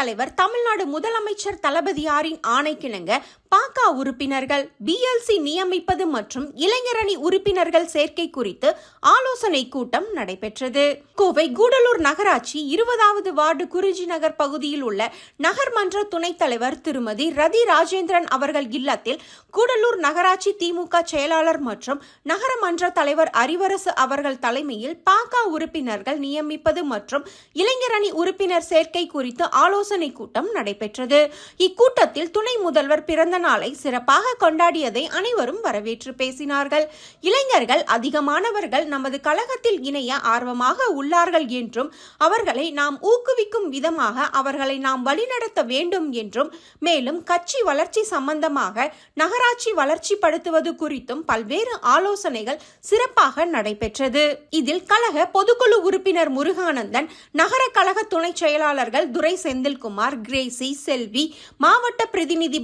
தலைவர் தமிழ்நாடு முதலமைச்சர் தளபதியாரின் ஆணைக்கிணங்க பாக உறுப்பினர்கள் பிஎல்சி நியமிப்பது மற்றும் இளைஞரணி உறுப்பினர்கள் சேர்க்கை குறித்து ஆலோசனை கூட்டம் நடைபெற்றது. கோவை கூடலூர் நகராட்சி இருபதாவது வார்டு குறிஞ்சி நகர் பகுதியில் உள்ள நகர்மன்ற துணைத் தலைவர் திருமதி ரதி ராஜேந்திரன் அவர்கள் இல்லத்தில் கூடலூர் நகராட்சி திமுக செயலாளர் மற்றும் நகரமன்ற தலைவர் அறிவரசு அவர்கள் தலைமையில் பாக உறுப்பினர்கள் நியமிப்பது மற்றும் இளைஞரணி உறுப்பினர் சேர்க்கை குறித்து ஆலோசனை கூட்டம் நடைபெற்றது. இக்கூட்டத்தில் துணை முதல்வர் பிறந்த நாளை சிறப்பாக கொண்டாடியதை அனைவரும் வரவேற்று பேசினார்கள். இளைஞர்கள் அதிகமானவர்கள் நமது கழகத்தில் இணைய ஆர்வமாக உள்ளார்கள் என்றும் அவர்களை நாம் ஊக்குவிக்கும் விதமாக அவர்களை நாம் வழிநடத்த வேண்டும் என்றும் மேலும் கட்சி வளர்ச்சி சம்பந்தமாக நகராட்சி வளர்ச்சிப்படுத்துவது குறித்தும் பல்வேறு ஆலோசனைகள் சிறப்பாக நடைபெற்றது. இதில் கழக பொதுக்குழு உறுப்பினர் முருகானந்தன் நகர கழக துணை செயலாளர்கள் துரை செந்தில்குமார் கிரேசி செல்வி மாவட்ட பிரதிநிதி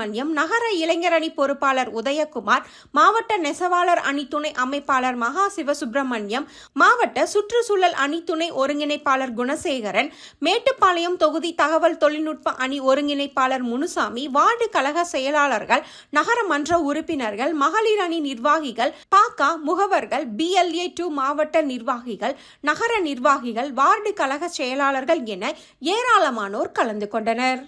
சுப்பிரமணியம் நகர இளைஞரணி பொறுப்பாளர் உதயகுமார் மாவட்ட நெசவாளர் அணி துணை அமைப்பாளர் மகா சிவசுப்பிரமணியம் மாவட்ட சுற்றுச்சூழல் அணி துணை ஒருங்கிணைப்பாளர் குணசேகரன் மேட்டுப்பாளையம் தொகுதி தகவல் தொழில்நுட்ப அணி ஒருங்கிணைப்பாளர் முனுசாமி வார்டு கழக செயலாளர்கள் நகரமன்ற உறுப்பினர்கள் மகளிர் அணி நிர்வாகிகள் பாக்கா முகவர்கள் பிஎல்ஏ டூ மாவட்ட நிர்வாகிகள் நகர நிர்வாகிகள் வார்டு கழக செயலாளர்கள் என ஏராளமானோர் கலந்து கொண்டனர்.